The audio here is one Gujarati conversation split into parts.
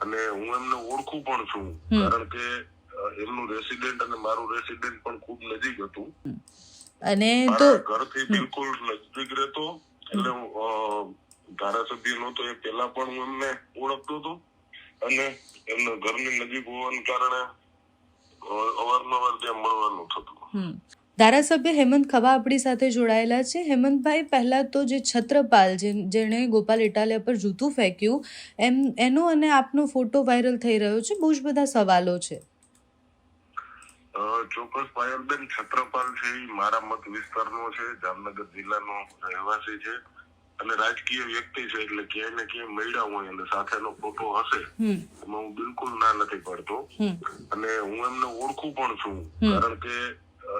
અને હું એમને ઓળખું પણ છું. કારણ કે એમનું રેસિડેન્ટ અને મારું રેસિડેન્ટ પણ ખૂબ નજીક હતું. અને તો ઘરથી બિલકુલ નજીક રહેતો. એટલે ધારાસભ્ય નહોતો એ પહેલા પણ હું એમને ઓળખતો હતો. અને એમના ઘરની નજીક હોવાને કારણે અવારનવાર ત્યાં મળવાનું થતું. ધારાસભ્ય હેમંત ખવા આપણી સાથે જોડાયેલા છે. હેમંતભાઈ પહેલા તો જે છત્રપાલ જેણે ગોપાલ ઇટાલિયા પર જૂતું ફેંક્યું એમ એનો અને આપનો ફોટો વાયરલ થઈ રહ્યો છે. બહુ જ બધા સવાલો છે. ચોક્કસ પાયલબેન છત્રપાલ છે મારા મત વિસ્તારનો છે જામનગર જિલ્લાનો રહેવાસી છે અને રાજકીય વ્યક્તિ છે એટલે ક્યાંય ને ક્યાંય મળ્યા હોય અને સાથેનો ફોટો હશે એમાં હું બિલકુલ ના નથી પડતો અને હું એમને ઓળખું પણ છું કારણ કે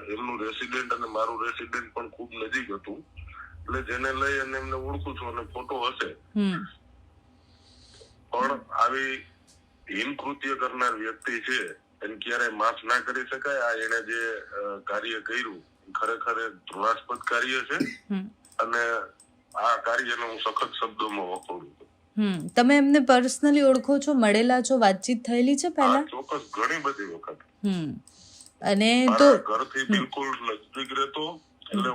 એમનું રેસિડેન્ટ અને મારું રેસિડેન્ટ પણ ખૂબ નજીક હતું. એટલે જેને લઈ અને એમને ઓળખું છું અને ફોટો હશે. પણ આવી હીન કૃત્ય કરનાર વ્યક્તિ છે એને ક્યારેય માફ ના કરી શકાય. આ એને જે કાર્ય કર્યું ખરેખર ધૃણાસ્પદ કાર્ય છે. અને આ કાર્યને હું સખત શબ્દોમાં વખોડું છું. હમ. તમે એમને પર્સનલી ઓળખો છો મળેલા છો વાતચીત થયેલી છે પહેલા? ચોક્કસ ઘણી બધી વખત. હમ. અને તો ઘરથી બિલકુલ નજીક રહેતો. એટલે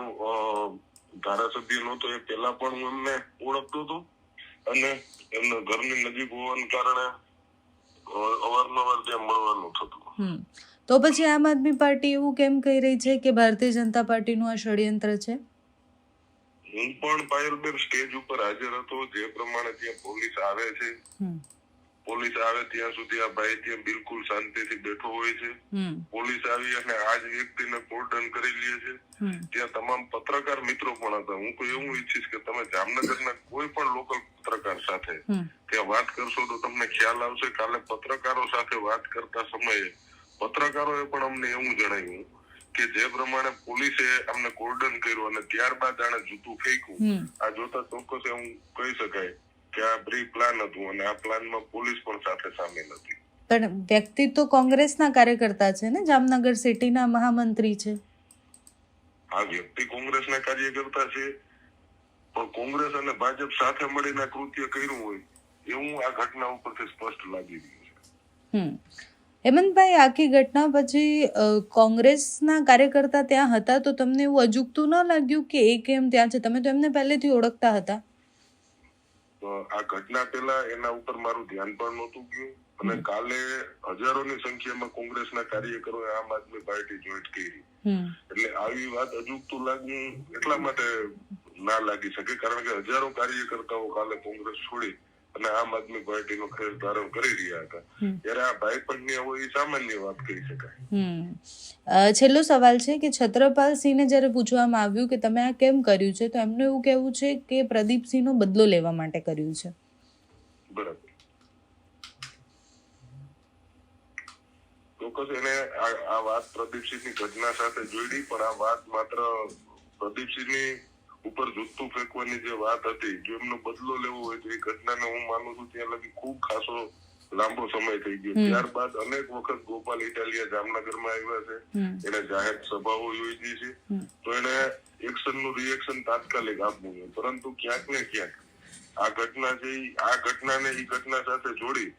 ધારાસભ્ય નો તો એ પહેલા પણ હું એમને ઓળખતો હતો. અને એમના ઘરની નજીક હોવાને કારણે અવારનવાર ત્યાં મળવાનું થતું. તો પછી આમ આદમી પાર્ટી એવું કેમ કહી રહી છે કે ભારતીય જનતા પાર્ટીનું આ ષડયંત્ર છે? હું પણ પાયલબેન સ્ટેજ ઉપર હાજર હતો. જે પ્રમાણે ત્યાં પોલીસ આવે છે. પોલીસ આવે ત્યાં સુધી આ ભાઈ ત્યાં બિલકુલ શાંતિથી બેઠો હોય છે. પોલીસ આવી અને આ જ વ્યક્તિને કોર્ડન કરી લે છે. ત્યાં તમામ પત્રકાર મિત્રો પણ હતા. હું કોઈ એવું ઈચ્છીશ કે તમે જામનગરના કોઈ પણ લોકલ પત્રકાર સાથે ત્યાં વાત કરશો તો તમને ખ્યાલ આવશે. કાલે પત્રકારો સાથે વાત કરતા સમયે પત્રકારોએ પણ અમને એવું જણાવ્યું કે જે પ્રમાણે પોલીસે અમને કોર્ડન કર્યું અને ત્યારબાદ આને જૂતું ફેંક્યું. આ જોતા ચોક્કસ એવું કહી શકાય કે આ પ્રી પ્લાન હતું અને આ પ્લાનમાં પોલીસ પણ સાથે સામેલ હતી. પણ વ્યક્તિ તો કોંગ્રેસના કાર્યકર્તા છે ને? જામનગર સિટીના મહામંત્રી છે. આ વ્યક્તિ કોંગ્રેસના કાર્યકર્તા છે. પણ કોંગ્રેસ અને ભાજપ સાથે મળીને કૃત્ય કર્યું હોય એવું આ ઘટના ઉપરથી સ્પષ્ટ લાગી રહ્યું છે. હમ. હેમંતભાઈ આખી ઘટના પછી કોંગ્રેસના કાર્યકર્તા ત્યાં હતા તો તમને એવું અજુગતું ન લાગ્યું કે એ કેમ ત્યાં છે? તમે તો એમને પહેલેથી ઓળખતા હતા. આ ઘટના પહેલા એના ઉપર મારું ધ્યાન પણ નહોતું ગયું. અને કાલે હજારોની સંખ્યામાં કોંગ્રેસના કાર્યકરોએ આમ આદમી પાર્ટી જોઈન્ટ કરી. એટલે આવી વાત અજુગતું લાગવું એટલા માટે ના લાગી શકે કારણ કે હજારો કાર્યકર્તાઓ કાલે કોંગ્રેસ છોડી અને આમ આદમી પાર્ટીનો ખેસ ધારણ કરી રહ્યા હતા. ત્યારે આ ભાઈ પંડ્યા હોય એ સામાન્ય વાત કહી શકાય. છેલ્લો સવાલ છે કે છત્રપાલ સિંહને જ્યારે પૂછવામાં આવ્યું કે તમે આ કેમ કર્યું છે તો એમનું એવું કહેવું છે કે પ્રદીપસિંહનો બદલો લેવા માટે કર્યું છે. બરાબર. ચોક્કસ એને આ આ વાત પ્રદીપસિંહની ઘટના સાથે જોડી પણ આ વાત માત્ર પ્રદીપસિંહની ઉપર જૂતું ફેંકવાની જે વાત હતી જો એમનો બદલો લેવો હોય તો એ ઘટનાને હું માનું છું ત્યાં લગી ખૂબ ખાસો લાંબો સમય થઈ ગયો. ત્યારબાદ અનેક વખત ગોપાલ ઇટાલિયા જામનગરમાં આવ્યા છે. એને જાહેર સભાઓ યોજી છે. તો એને એક્શનનું રિએક્શન તાત્કાલિક આપવું જોઈએ પરંતુ ક્યાંક ને ક્યાંક આ ઘટના છે આ ઘટનાને એ ઘટના સાથે જોડી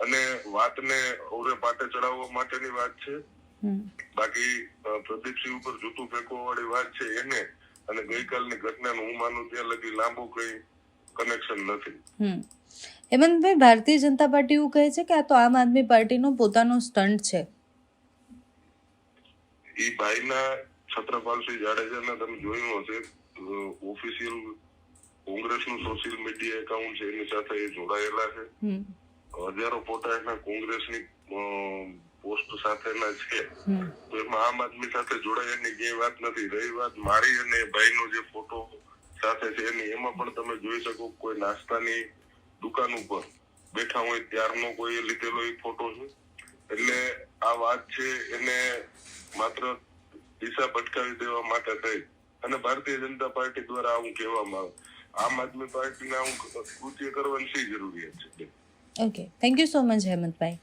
અને વાતને ઓરે પાટે ચડાવવા માટેની વાત છે. બાકી પ્રદીપસિંહ ઉપર જૂતું ફેંકવા વાળી વાત છે એને અને ગઈકાલની ઘટનાનું હું માનું ત્યાં લગી લાંબુ કઈ કનેક્શન નથી. હેમંતભાઈ ભારતીય જનતા પાર્ટી એવું કહે છે કે આ તો આમ આદમી પાર્ટીનો પોતાનો સ્ટન્ટ છે. એ ભાઈના છત્રપાલસિંહ જાડેજાના તમે જોયું હશે ઓફિશિયલ કોંગ્રેસનું સોશિયલ મીડિયા એકાઉન્ટ છે એની સાથે એ જોડાયેલા છે. હજારો ફોટા એના કોંગ્રેસની પોસ્ટ સાથેના છે. તો એમાં આમ આદમી સાથે જોડાયાની જે વાત નથી. રહી વાત મારી અને ભાઈનો જે ફોટો સાથે છે એની. એમાં પણ તમે જોઈ શકો કોઈ નાસ્તાની દુકાન ઉપર બેઠા હોય ત્યારનો કોઈ લીધેલો એ ફોટો છે. એટલે આ વાત છે એને માત્ર દિશા ભટકાવી દેવા માટે થઈ. અને ભારતીય જનતા પાર્ટી દ્વારા આવું કહેવામાં આવે. આમ આદમી પાર્ટીને આવું કૃત્ય કરવાની શી જરૂરિયાત છે? Okay thank you so much Hemantbhai